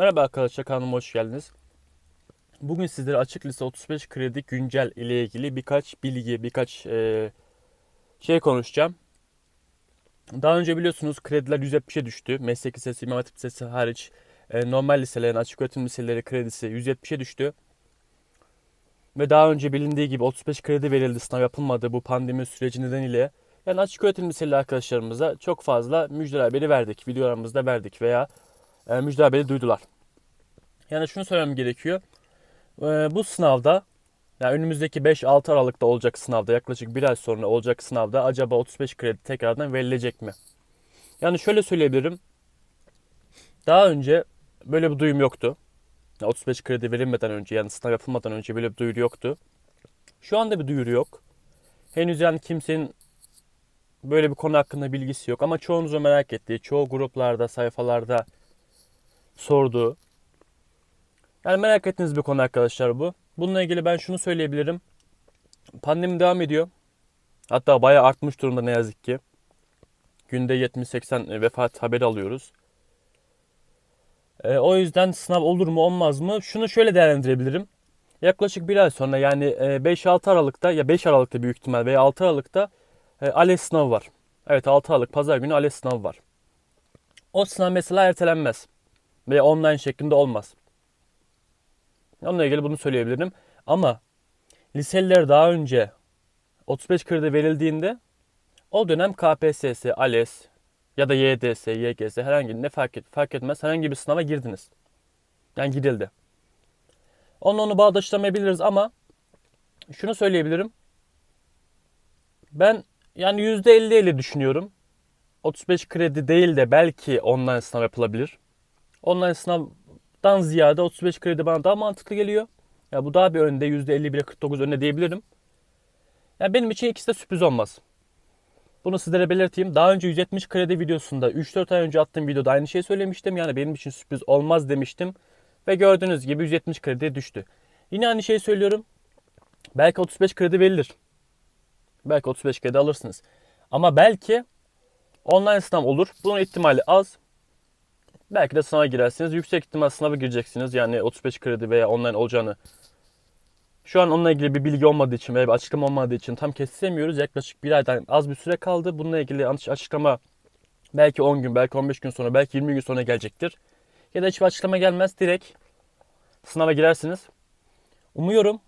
Merhaba arkadaşlar kanalıma hoş geldiniz. Bugün sizlere açık lise 35 kredi güncel ile ilgili birkaç bilgi, birkaç e, şey konuşacağım. Daha önce biliyorsunuz krediler 170'e düştü. Meslek lisesi, İmam Hatip Lisesi hariç e, normal liselerin, açık öğretim liseleri kredisi 170'e düştü. Ve daha önce bilindiği gibi 35 kredi verildi sınav yapılmadı bu pandemi süreci nedeniyle. Yani açık öğretim liseli arkadaşlarımıza çok fazla müjde haberi verdik. Videolarımızda verdik veya e, müjde haberi duydular. Yani şunu söylemem gerekiyor. E, bu sınavda yani önümüzdeki 5-6 Aralık'ta olacak sınavda yaklaşık bir ay sonra olacak sınavda acaba 35 kredi tekrardan verilecek mi? Yani şöyle söyleyebilirim. Daha önce böyle bir duyum yoktu. Yani 35 kredi verilmeden önce yani sınav yapılmadan önce böyle bir duyuru yoktu. Şu anda bir duyuru yok. Henüz yani kimsenin böyle bir konu hakkında bilgisi yok ama çoğunuzun merak ettiği, çoğu gruplarda, sayfalarda sorduğu. Yani merak ettiğiniz bir konu arkadaşlar bu. Bununla ilgili ben şunu söyleyebilirim. Pandemi devam ediyor. Hatta bayağı artmış durumda ne yazık ki. Günde 70-80 vefat haberi alıyoruz. E, o yüzden sınav olur mu olmaz mı? Şunu şöyle değerlendirebilirim. Yaklaşık bir ay sonra yani e, 5-6 Aralık'ta ya 5 Aralık'ta büyük ihtimal veya 6 Aralık'ta e, ALES sınavı var. Evet 6 Aralık pazar günü ALES sınavı var. O sınav mesela ertelenmez. Veya online şeklinde olmaz. Onunla ilgili bunu söyleyebilirim. Ama liseliler daha önce 35 kredi verildiğinde o dönem KPSS, ALES ya da YDS, YGS herhangi ne fark, et, fark etmez herhangi bir sınava girdiniz. Yani girildi. Onunla onu bağdaştıramayabiliriz ama şunu söyleyebilirim. Ben yani %50-50 düşünüyorum. 35 kredi değil de belki online sınav yapılabilir. Online sınavdan ziyade 35 kredi bana daha mantıklı geliyor. Ya bu daha bir önde %50 bile 49 önde diyebilirim. Ya benim için ikisi de sürpriz olmaz. Bunu sizlere belirteyim. Daha önce 170 kredi videosunda 3-4 ay önce attığım videoda aynı şeyi söylemiştim. Yani benim için sürpriz olmaz demiştim. Ve gördüğünüz gibi 170 kredi düştü. Yine aynı şeyi söylüyorum. Belki 35 kredi verilir. Belki 35 kredi alırsınız. Ama belki online sınav olur. Bunun ihtimali az. Belki de sınava girersiniz. Yüksek ihtimal sınava gireceksiniz. Yani 35 kredi veya online olacağını. Şu an onunla ilgili bir bilgi olmadığı için veya bir açıklama olmadığı için tam kestiremiyoruz. Yaklaşık bir aydan az bir süre kaldı. Bununla ilgili açıklama belki 10 gün, belki 15 gün sonra, belki 20 gün sonra gelecektir. Ya da hiçbir açıklama gelmez. Direkt sınava girersiniz. Umuyorum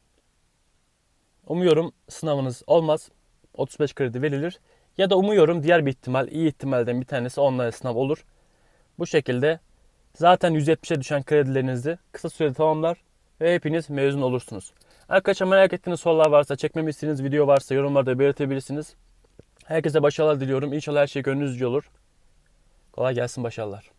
Umuyorum sınavınız olmaz. 35 kredi verilir. Ya da umuyorum diğer bir ihtimal, iyi ihtimalden bir tanesi online sınav olur. Bu şekilde zaten 170'e düşen kredilerinizi kısa sürede tamamlar ve hepiniz mezun olursunuz. Arkadaşlar merak ettiğiniz sorular varsa, çekmemi istediğiniz video varsa yorumlarda belirtebilirsiniz. Herkese başarılar diliyorum. İnşallah her şey gönlünüzce olur. Kolay gelsin başarılar.